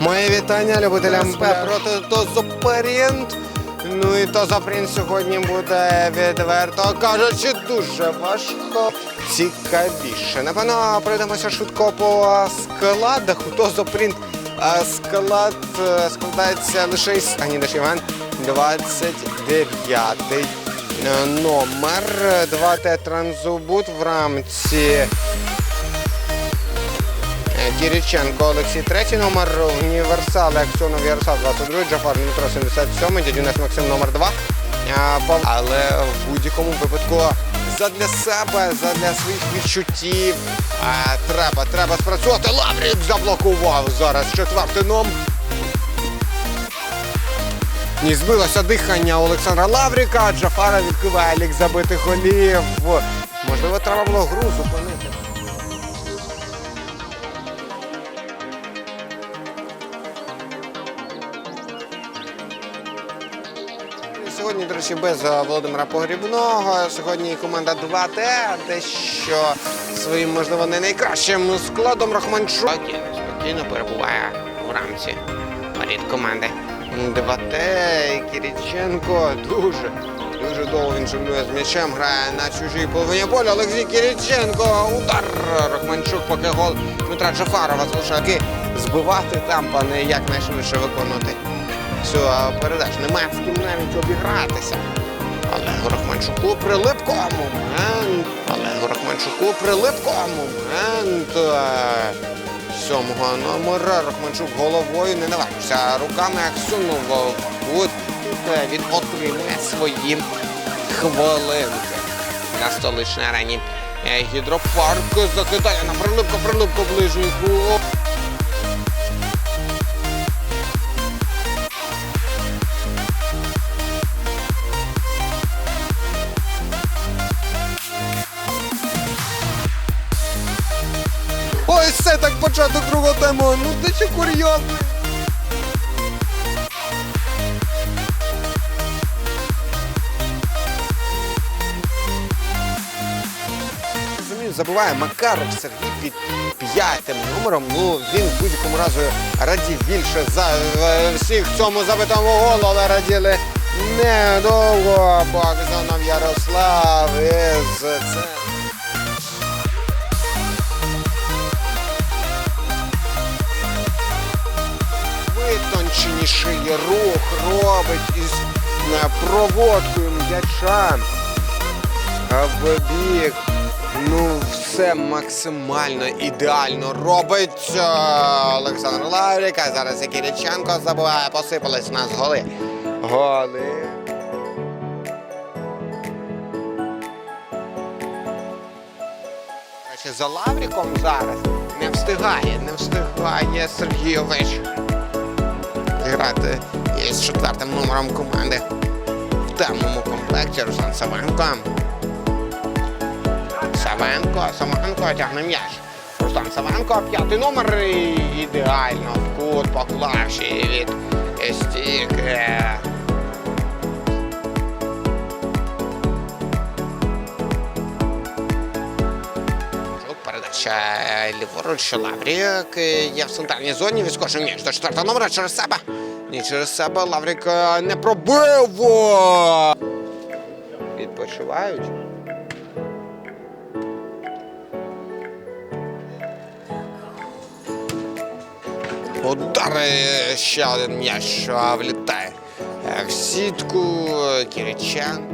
Моє вітання любителям проти Тозопарінт. Ну і Тозопринт сьогодні буде відверто кажучи дуже важко. Цікавіше. Напевно, пройдемося швидко по складах. У Тозопринт склад е, складається лише із ані наш Іван 29 номер 2Т Транзубут в рамці Кіріченко Олексій, третій номер, Універсал, Аксьонов Ярослав, 22, Джафар Дмитро, 77, Дядюнець Максим номер 2. Але в будь-якому випадку задля себе, задля своїх відчуттів треба, треба спрацювати. Лаврік заблокував зараз четвертий номер. Ні, збилося дихання Олександра Лавріка, Джафара відкриває лік забитих голів. Можливо, треба було гру зупинити. Сьогодні, до речі, без е, Володимира Погрібного. Сьогодні команда 2Т, дещо своїм, можливо, не найкращим складом Рахманчук. Спокійно, перебуває у рамці воріт команди. 2Т Кириченко дуже, дуже довго він жонглює з м'ячем, грає на чужій половині поля. Олексій Кириченко, удар Рахманчук, поки гол Дмитра Джафарова залишає збивати темп, а не якнайшвидше виконувати цю передачу. Немає з ким навіть обігратися. Олегу Рахманчуку прилипко момент. Олегу Рахманчуку прилипко момент. Сьомого номера Рахманчук головою не наважився. Руками Аксунов в кут. Він отримує свої хвилинки на столичній арені. Е, Гідропарк закидає на прилипко, прилипко ближній кут. Це так початок другого тайму. Ну ти чи курйозний. Забуває Макаров Сергій під п'ятим номером. Ну він в будь-якому разі радів більше за е, всіх цьому забитому голу, але раділи недовго. Богданов Ярослав із це. Витонченіший рух робить із е, проводкою м'яча в бік. Ну, все максимально ідеально робить е, Олександр Лаврік. А зараз і Кириченко забуває, посипались у нас голи. Голи. За Лавріком зараз не встигає, не встигає Сергійович грати із четвертим номером команди в темному комплекті Руслан Савенко. Савенко, Савенко тягне м'яч. Руслан Савенко, п'ятий номер і ідеально в кут поклавши від стійки. Тут Передача ліворуч Лаврік є в центральній зоні. Відскочив м'яч до четвертого номера через себе. Ні, через себе Лаврік е, не пробив. Відпочивають. Удар е, ще один м'яч влітає е, в сітку Киричан.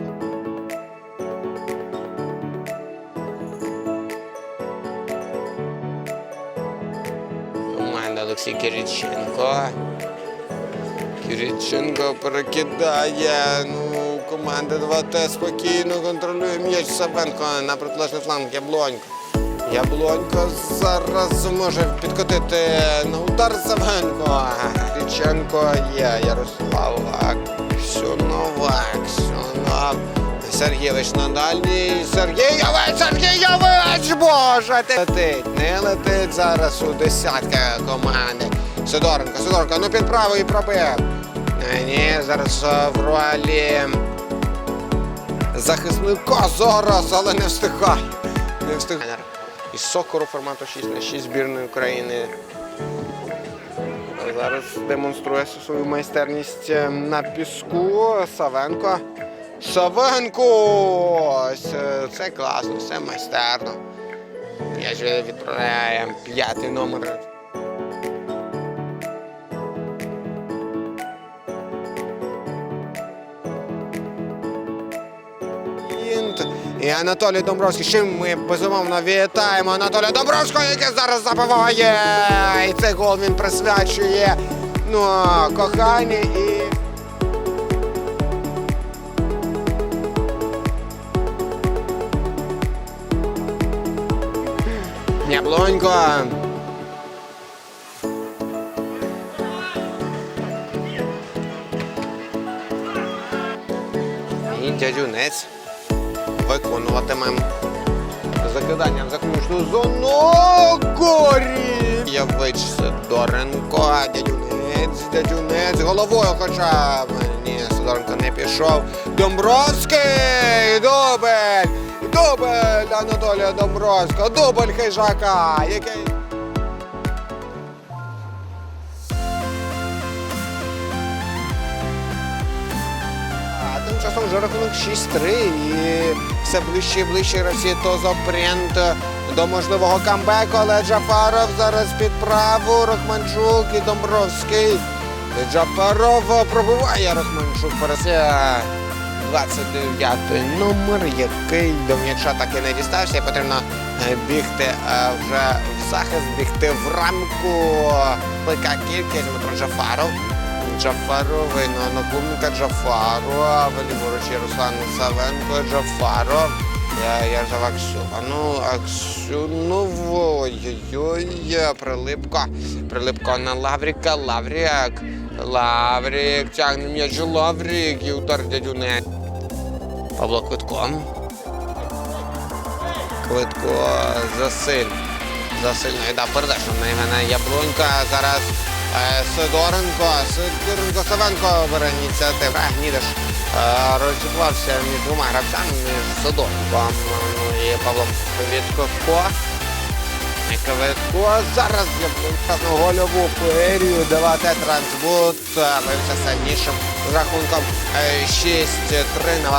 Команда Олексій Кириченко. Кириченко перекидає. Ну, команда 2Т спокійно контролює м'яч Савенко на протилежний фланг Яблонько. Яблонько зараз може підкотити на удар Савенко. Кириченко є. Ярослав Аксюнов. Аксюнов. Сергійович на дальній. Сергійович, Сергійович! Боже! Ти летить, не летить зараз у десятки команди. Сидоренко, Сидоренко, ну під правий пробив. Ні, зараз в ролі захисника зараз, але не встигає. Не встигає. Із сокору формату 6 на 6 збірної України. зараз демонструє свою майстерність е, на піску. Савенко. Савенко! Е, Це класно, все майстерно. Я ж відправляє п'ятий номер. І Анатолій Домбровський, чим ми безумовно вітаємо Анатолія Домбровського, який зараз забиває. І цей гол він присвячує ну, коханні і. Яблонько. І дядюнець виконуватиме закидання в заключну зону горі. Явич Сидоренко, дядюнець, дядюнець, головою хоча б. Ні, Сидоренко не пішов. Домбровський! Дубль! Дубль Анатолія Домбровського, дубль хижака, який. Часом вже рахунок 6-3 і все ближче і ближче гравці Тозопринт до можливого камбеку, але Джафаров зараз під праву, Рахманчук і Домбровський. Джафаров пробиває Рахманчук пересе 29 номер, який до м'яча так і не дістався. Потрібно е, бігти е, вже в захист, бігти в рамку. Велика кількість Дмитро Джафаров. Джафаровий на одноклубника Джафарова, ліворуч є Руслан Савенко, Джафаров. Я, я взяв Ну, ну ой-ой-ой, прилипко. Прилипко на Лавріка, Лаврік. Лаврік, тягне м'яч Лаврік і удар дядюне. Павло Квитко. Квитко засиль. Засильно віддав передачу на Євгена Яблонька. Зараз Сидоренко. Сидоренко Савенко бере ініціативу. Е, Гнідиш е, між двома гравцями, між Сидоренком ну, і Павлом. Квитко. Зараз Яблонька на гольову феєрію давати трансбут. Але все сильнішим рахунком е, 6-3 на